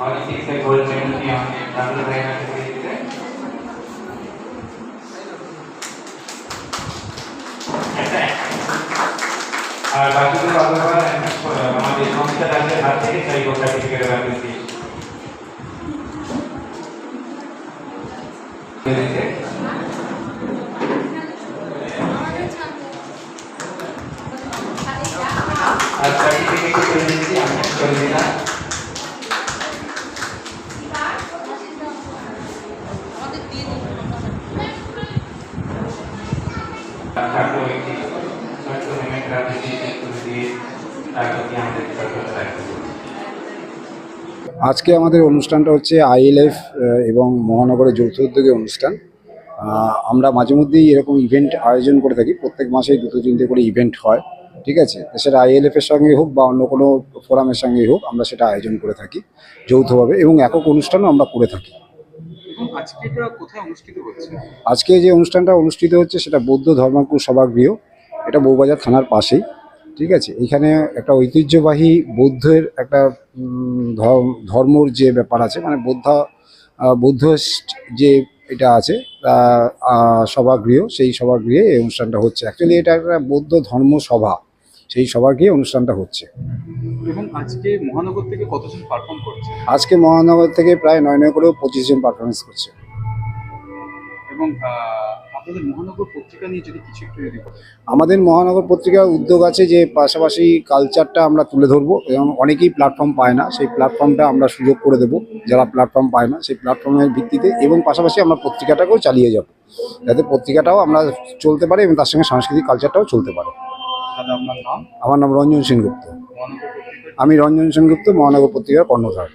और इसी से गोल चेंज भी हमने डबल रहेगा किसी से बाकी तो आप लोग हमारे संस्था राज्य भारतीय के सही को सर्टिफिकेट लगा देती सर्टिफिकेट को देना। ছোট্ট করে দিয়ে তারপর দিয়ে আমাদের আজকে আমাদের অনুষ্ঠানটা হচ্ছে আইএলএফ এবং মহানগরের যৌথ উদ্যোগে অনুষ্ঠান। আমরা মাঝে মধ্যেই এরকম ইভেন্ট আয়োজন করে থাকি, প্রত্যেক মাসেই দুটো তিনটে করে ইভেন্ট হয়, ঠিক আছে? সেটা আইএলএফ এর সঙ্গে হোক বা অন্য কোনো ফোরামের সঙ্গে হোক, আমরা সেটা আয়োজন করে থাকি যৌথভাবে, এবং একক অনুষ্ঠানও আমরা করে থাকি। আজকে এটা কোথায় অনুষ্ঠিত হচ্ছে? আজকে যে অনুষ্ঠানটা অনুষ্ঠিত হচ্ছে সেটা বৌদ্ধ ধর্মাঙ্কুর সভাগৃহ। এটা বউবাজার থানার পাশেই, ঠিক আছে? এখানে একটা ঐতিহ্যবাহী বৌদ্ধের একটা ধর্মর যে ব্যাপার আছে মানে বৌদ্ধ বৌদ্ধ যে এটা আছে সভাগৃহ, সেই সভাগৃহে এই অনুষ্ঠানটা হচ্ছে। অ্যাকচুয়ালি এটা একটা বৌদ্ধ ধর্ম সভা সেই সভাগৃহে অনুষ্ঠানটা হচ্ছে। এবং আজকে মহানগর থেকে কতজন পারফর্ম করছে? আজকে মহানগর থেকে প্রায় নয় নয় করেও পঁচিশ জন পারফরমেন্স করছে। এবং আপনাদের মহানগর পত্রিকা নিয়ে যদি কিছু একটু যদি আমাদের মহানগর পত্রিকার উদ্যোগ আছে যে পাশাপাশি কালচারটা আমরা তুলে ধরবো এবং অনেকেই প্ল্যাটফর্ম পায় না সেই প্ল্যাটফর্মটা আমরা সুযোগ করে দেবো যারা প্ল্যাটফর্ম পায় না সেই প্ল্যাটফর্মের ভিত্তিতে এবং পাশাপাশি আমরা পত্রিকাটাকেও চালিয়ে যাব। যাতে পত্রিকাটাও আমরা চলতে পারে এবং তার সঙ্গে সাংস্কৃতিক কালচারটাও চলতে পারে। আমার নাম রঞ্জন সেনগুপ্ত। আমি রঞ্জন সেনগুপ্ত মহানগর পত্রিকার কর্ণধার।